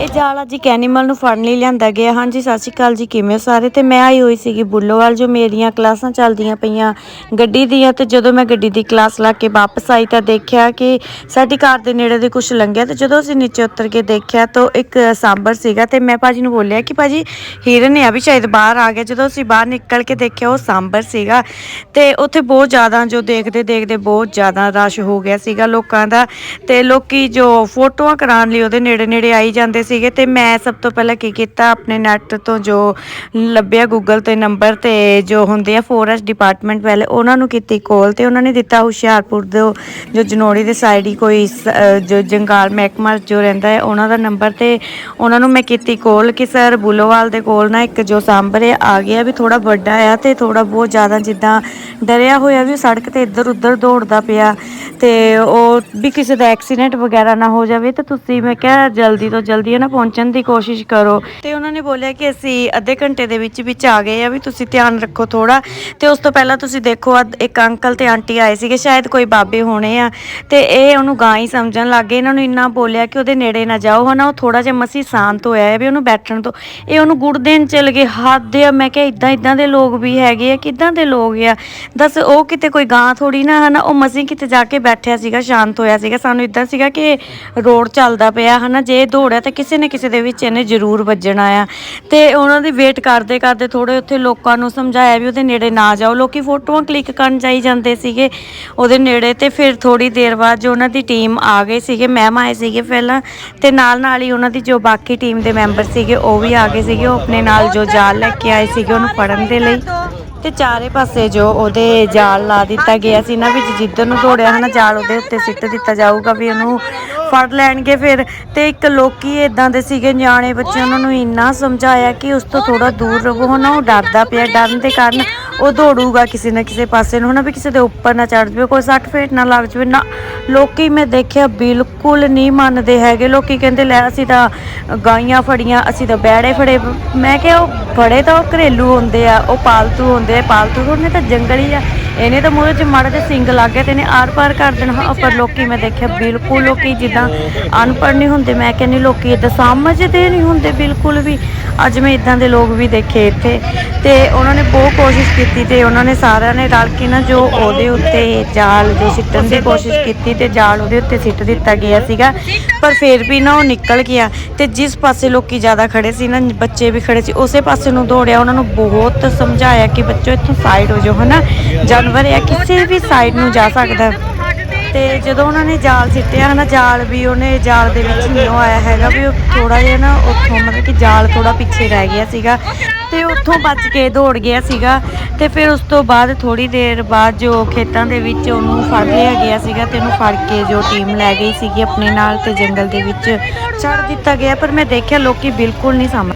ਇਹ ਜਾਲ ਅੱਜ ਇੱਕ ਐਨੀਮਲ ਨੂੰ ਫੜਨ ਲਈ ਲਿਆਂਦਾ ਗਿਆ। ਹਾਂਜੀ, ਸਤਿ ਸ਼੍ਰੀ ਅਕਾਲ ਜੀ, ਕਿਵੇਂ ਹੋ ਸਾਰੇ? ਤੇ ਮੈਂ ਆਈ ਹੋਈ ਸੀਗੀ ਬੁੱਲੋਵਾਲ, ਜੋ ਮੇਰੀਆਂ ਕਲਾਸਾਂ ਚੱਲਦੀਆਂ ਪਈਆਂ ਗੱਡੀ ਦੀਆਂ। ਤੇ ਜਦੋਂ ਮੈਂ ਗੱਡੀ ਦੀ ਕਲਾਸ ਲਾ ਕੇ ਵਾਪਸ ਆਈ ਤਾਂ ਦੇਖਿਆ ਕਿ ਸਾਡੀ ਕਾਰ ਦੇ ਨੇੜੇ ਦੇ ਕੁਝ ਲੰਘਿਆ। ਤੇ ਜਦੋਂ ਅਸੀਂ ਨੀਚੇ ਉਤਰ ਕੇ ਦੇਖਿਆ ਤਾਂ ਇੱਕ ਸਾਂਬਰ ਸੀਗਾ ਤੇ ਮੈਂ ਭਾਜੀ ਨੂੰ ਬੋਲਿਆ ਕਿ ਭਾਜੀ ਹਿਰਨ ਆ ਵੀ ਸ਼ਾਇਦ ਬਾਹਰ ਆ ਗਿਆ। ਜਦੋਂ ਅਸੀਂ ਬਾਹਰ ਨਿਕਲ ਕੇ ਦੇਖਿਆ ਉਹ ਸਾਂਬਰ ਸੀਗਾ ਤੇ ਉੱਥੇ ਬਹੁਤ ਜ਼ਿਆਦਾ ਜੋ ਦੇਖਦੇ ਦੇਖਦੇ ਬਹੁਤ ਜ਼ਿਆਦਾ ਰਸ਼ ਹੋ ਗਿਆ ਸੀਗਾ ਲੋਕਾਂ ਦਾ। ਤੇ ਲੋਕੀ ਜੋ ਫੋਟੋਆਂ ਕਰਾਉਣ ਲਈ ਉਹਦੇ ਨੇੜੇ ਨੇੜੇ ਆਈ ਜਾਂਦੇ ਸੀਗੇ ਤੇ ਮੈਂ ਸਭ ਤੋਂ ਪਹਿਲਾਂ ਕੀ ਕੀਤਾ, ਆਪਣੇ ਨੈਟ ਤੋਂ ਜੋ ਲੱਭਿਆ ਗੂਗਲ ਤੇ ਨੰਬਰ ਤੇ ਜੋ ਹੁੰਦੇ ਆ ਫੋਰੈਸਟ ਡਿਪਾਰਟਮੈਂਟ ਵਾਲੇ, ਉਹਨਾਂ ਨੂੰ ਕੀਤੀ ਕੋਲ ਤੇ ਉਹਨਾਂ ਨੇ ਦਿੱਤਾ ਹੁਸ਼ਿਆਰਪੁਰ ਦੇ ਜੋ ਜਨੋੜੀ ਦੇ ਸਾਈਡ ਹੀ ਕੋਈ ਜੋ ਜੰਗਾਲ ਮਹਿਕਮਾ ਜੋ ਰਹਿੰਦਾ ਹੈ, ਉਹਨਾਂ ਦਾ ਨੰਬਰ ਤੇ ਉਹਨਾਂ ਨੂੰ ਮੈਂ ਕੀਤੀ ਕੋਲ ਕਿ ਸਰ ਬੁਲੋਵਾਲ ਦੇ ਕੋਲ ਨਾ ਇੱਕ ਜੋ ਸਾਂਬਰ ਆ ਗਿਆ ਵੀ ਥੋੜਾ ਵੱਡਾ ਆ ਤੇ ਥੋੜਾ ਬਹੁਤ ਜ਼ਿਆਦਾ ਜਿੱਦਾਂ ਡਰਿਆ ਹੋਇਆ ਵੀ ਸੜਕ ਤੇ ਇੱਧਰ ਉੱਧਰ ਦੌੜਦਾ ਪਿਆ। ਤੇ ਉਹ ਵੀ ਕਿਸੇ ਦਾ ਐਕਸੀਡੈਂਟ ਵਗੈਰਾ ਨਾ ਹੋ ਜਾਵੇ, ਤੇ ਤੁਸੀਂ ਮੈਂ ਕਿਹਾ ਜਲਦੀ ਤੋਂ ਜਲਦੀ ਹੈ ਨਾ ਪਹੁੰਚਣ ਦੀ ਕੋਸ਼ਿਸ਼ ਕਰੋ। ਤੇ ਉਹਨਾਂ ਨੇ ਬੋਲਿਆ ਕਿ ਅਸੀਂ ਅੱਧੇ ਘੰਟੇ ਦੇ ਵਿੱਚ ਵਿੱਚ ਆ ਗਏ ਆ, ਵੀ ਤੁਸੀਂ ਧਿਆਨ ਰੱਖੋ ਥੋੜਾ ਤੇ ਉਸ ਤੋਂ ਪਹਿਲਾਂ ਤੁਸੀਂ ਦੇਖੋ ਅੱਧ- ਇੱਕ ਅੰਕਲ ਤੇ ਆਂਟੀ ਆਏ ਸੀਗੇ, ਸ਼ਾਇਦ ਕੋਈ ਬਾਬੇ ਹੋਣੇ ਆ। ਤੇ ਇਹ ਉਹਨੂੰ ਗਾਂ ਹੀ ਸਮਝਣ ਲੱਗ ਗਏ। ਇਹਨਾਂ ਨੂੰ ਇੰਨਾ ਬੋਲਿਆ ਕਿ ਉਹਦੇ ਨੇੜੇ ਨਾ ਜਾਓ। ਹਨਾ, ਉਹ ਥੋੜਾ ਜਿਹਾ ਮਸੀ ਸ਼ਾਂਤ ਹੋਇਆ ਹੈ, ਵੀ ਉਹਨੂੰ ਬੈਠਣ ਤੋਂ। ਇਹ ਉਹਨੂੰ ਗੁੜ ਦੇਣ ਚਲ ਗਏ। ਹੱਥ ਆ, ਮੈਂ ਕਿਹਾ ਇਦਾਂ ਇਦਾਂ ਦੇ ਲੋਕ ਵੀ ਹੈਗੇ ਆ, ਕਿਦਾਂ ਦੇ ਲੋਕ ਆ। ਦੱਸ, ਉਹ ਕਿਤੇ ਕੋਈ ਗਾਂ ਥੋੜੀ ਨਾ, ਹਨਾ, ਉਹ ਮਸੀ ਕਿਤੇ ਜਾ ਕੇ ਬੈਠਿਆ ਸੀਗਾ, ਸ਼ਾਂਤ ਹੋਇਆ ਸੀਗਾ। ਸਾਨੂੰ ਇਦਾਂ ਸੀਗਾ ਕਿ ਰੋਡ ਚੱਲਦਾ ਪਿਆ, ਹਨਾ, ਜੇ ਦੌੜਿਆ ਤਾਂ ਕਿਸੇ ਨਾ ਕਿਸੇ ਦੇ ਵਿੱਚ ਇਹਨੇ ਜ਼ਰੂਰ ਵੱਜਣਾ ਆ। ਤੇ ਉਹਨਾਂ ਦੀ ਵੇਟ ਕਰਦੇ ਕਰਦੇ ਥੋੜੇ ਉੱਥੇ ਲੋਕਾਂ ਨੂੰ ਸਮਝਾਇਆ ਵੀ ਉਹਦੇ ਨੇੜੇ ਨਾ ਜਾਓ। ਲੋਕੀ ਫੋਟੋਆਂ ਕਲਿੱਕ ਕਰਨ ਜਾਈ ਜਾਂਦੇ ਸੀਗੇ ਉਹਦੇ ਨੇੜੇ ਤੇ ਫਿਰ ਥੋੜੀ ਦੇਰ ਬਾਅਦ ਜੋ ਉਹਨਾਂ ਦੀ ਟੀਮ ਆ ਗਏ ਸੀਗੇ ਮੈਮ ਆਏ ਸੀਗੇ ਪਹਿਲਾਂ ਤੇ ਨਾਲ ਨਾਲ ਹੀ ਉਹਨਾਂ ਦੀ ਜੋ ਬਾਕੀ ਟੀਮ ਦੇ ਮੈਂਬਰ ਸੀਗੇ ਉਹ ਵੀ ਆ ਗਏ ਸੀਗੇ। ਉਹ ਆਪਣੇ ਨਾਲ ਜੋ ਜਾਲ ਲੈ ਕੇ ਆਏ ਸੀਗੇ ਉਹਨੂੰ ਫੜਨ ਦੇ ਲਈ। ਤੇ ਚਾਰੇ ਪਾਸੇ ਜੋ ਉਹਦੇ ਜਾਲ ਲਾ ਦਿੱਤਾ ਗਿਆ ਸੀ ਨਾ ਵਿੱਚ ਜਿੱਧਰ ਨੂੰ ਦੌੜਿਆ ਹਨਾ, ਜਾਲ ਉਹਦੇ ਉੱਤੇ ਸਿੱਟ ਦਿੱਤਾ ਜਾਊਗਾ ਵੀ ਉਹਨੂੰ ਫੜ ਲੈਣਗੇ ਫਿਰ। ਤੇ ਇੱਕ ਲੋਕੀ ਇਦਾਂ ਦੇ ਸੀਗੇ, ਨਿਆਣੇ ਬੱਚੇ, ਉਹਨਾਂ ਨੂੰ ਇੰਨਾ ਸਮਝਾਇਆ ਕਿ ਉਸ ਤੋਂ ਥੋੜਾ ਦੂਰ ਰਹੋ, ਹਨਾ, ਉਹ ਡਰਦਾ ਪਿਆ, ਡਰਨ ਦੇ ਕਾਰਨ ਉਹ ਦੌੜੂਗਾ ਕਿਸੇ ਨਾ ਕਿਸੇ ਪਾਸੇ ਨੂੰ ਹਨਾ ਵੀ ਕਿਸੇ ਦੇ ਉੱਪਰ ਨਾ ਚੜ ਜਾਵੇ, ਕੋਈ ਸੱਟ ਫੇਟ ਨਾ ਲੱਗ ਜਾਵੇ। ਨਾ, ਲੋਕੀ ਮੈਂ ਦੇਖਿਆ ਬਿਲਕੁਲ ਨਹੀਂ ਮੰਨਦੇ ਹੈਗੇ। ਲੋਕੀ ਕਹਿੰਦੇ, ਲੈ ਅਸੀਂ ਤਾਂ ਗਾਈਆਂ ਫੜੀਆਂ, ਅਸੀਂ ਤਾਂ ਬੈੜੇ ਫੜੇ। ਮੈਂ ਕਿਹਾ, ਉਹ ਫੜੇ ਤਾਂ ਉਹ ਘਰੇਲੂ ਹੁੰਦੇ ਆ, ਉਹ ਪਾਲਤੂ ਹੁੰਦੇ ਆ। ਪਾਲਤੂ ਉਹਨੇ ਤਾਂ ਜੰਗਲੀ ਆ। ਇਹਨੇ ਤਾਂ ਮੂਹਰੇ 'ਚ ਮਾੜਾ ਤੇ ਸਿੰਗ ਲੱਗ ਗਿਆ ਤੇ ਇਹਨੇ ਆਰ ਪਾਰ ਕਰ ਦੇਣਾ। ਪਰ ਲੋਕੀ ਮੈਂ ਦੇਖਿਆ ਬਿਲਕੁਲ ਲੋਕੀ ਜਿੱਦਾਂ ਅਨਪੜ੍ਹ ਨਹੀਂ ਹੁੰਦੇ। ਮੈਂ ਕਹਿੰਦੀ, ਲੋਕੀ ਇਦਾਂ ਸਮਝਦੇ ਨਹੀਂ ਹੁੰਦੇ ਬਿਲਕੁਲ ਵੀ। ਅੱਜ ਮੈਂ ਇਦਾਂ ਦੇ ਲੋਕ ਵੀ ਦੇਖੇ ਇੱਥੇ। ਤੇ ਉਹਨਾਂ ਨੇ ਬਹੁਤ ਕੋਸ਼ਿਸ਼ ਕੀਤੀ ਤੇ ਉਹਨਾਂ ਨੇ ਸਾਰਿਆਂ ਨੇ ਰਲ ਕੇ ਨਾ ਜੋ ਉਹਦੇ ਉੱਤੇ ਜਾਲ, ਜੋ ਸਿੱਟਣ ਦੀ ਕੋਸ਼ਿਸ਼ ਕੀਤੀ ਤੇ ਜਾਲ ਉਹਦੇ ਉੱਤੇ ਸਿੱਟ ਦਿੱਤਾ ਗਿਆ ਸੀਗਾ। ਪਰ ਫਿਰ ਵੀ ਨਾ ਉਹ ਨਿਕਲ ਗਿਆ ਤੇ ਜਿਸ ਪਾਸੇ ਲੋਕੀ ਜ਼ਿਆਦਾ ਖੜੇ ਸੀ ਨਾ, ਬੱਚੇ ਵੀ ਖੜੇ ਸੀ, ਉਸੇ ਪਾਸੇ ਨੂੰ ਦੌੜਿਆ। ਉਹਨਾਂ ਨੂੰ ਬਹੁਤ ਸਮਝਾਇਆ ਕਿ ਬੱਚੋ, ਇੱਥੋਂ ਸਾਈਡ ਹੋ ਜਾਓ, ਹਨਾ? ਜਾਨਵਰ ਆ, ਕਿਸੇ ਵੀ ਸਾਈਡ ਨੂੰ ਜਾ ਸਕਦਾ। ਤੇ ਜਦੋਂ ਉਹਨਾਂ ਨੇ ਜਾਲ ਸਿੱਟਿਆ, ਹਨਾ, ਜਾਲ ਵੀ ਉਹਨੇ ਜਾਲ ਦੇ ਵਿੱਚ ਨਹੀਂ ਉਹ ਆਇਆ ਹੈਗਾ ਵੀ ਉਹ ਥੋੜਾ ਜਿਹਾ ਨਾ ਉੱਥੋਂ ਮਤਲਬ ਕਿ ਜਾਲ ਥੋੜਾ ਪਿੱਛੇ ਰਹਿ ਗਿਆ ਸੀਗਾ ਤੇ ਉੱਥੋਂ ਬਚ ਕੇ ਦੌੜ ਗਿਆ ਸੀਗਾ ਤੇ ਫਿਰ ਉਸ ਤੋਂ ਬਾਅਦ ਥੋੜੀ ਦੇਰ ਬਾਅਦ ਜੋ ਖੇਤਾਂ ਦੇ ਵਿੱਚ ਉਹਨੂੰ ਫੜ ਲਿਆ ਗਿਆ ਸੀਗਾ ਤੇ ਉਹਨੂੰ ਫੜ ਕੇ ਜੋ ਟੀਮ ਲੈ ਗਈ ਸੀਗੀ ਆਪਣੇ ਨਾਲ ਤੇ ਜੰਗਲ ਦੇ ਵਿੱਚ ਛੱਡ ਦਿੱਤਾ ਗਿਆ, ਪਰ ਮੈਂ ਦੇਖਿਆ ਲੋਕੀ ਬਿਲਕੁਲ ਨਹੀਂ ਸਮਝ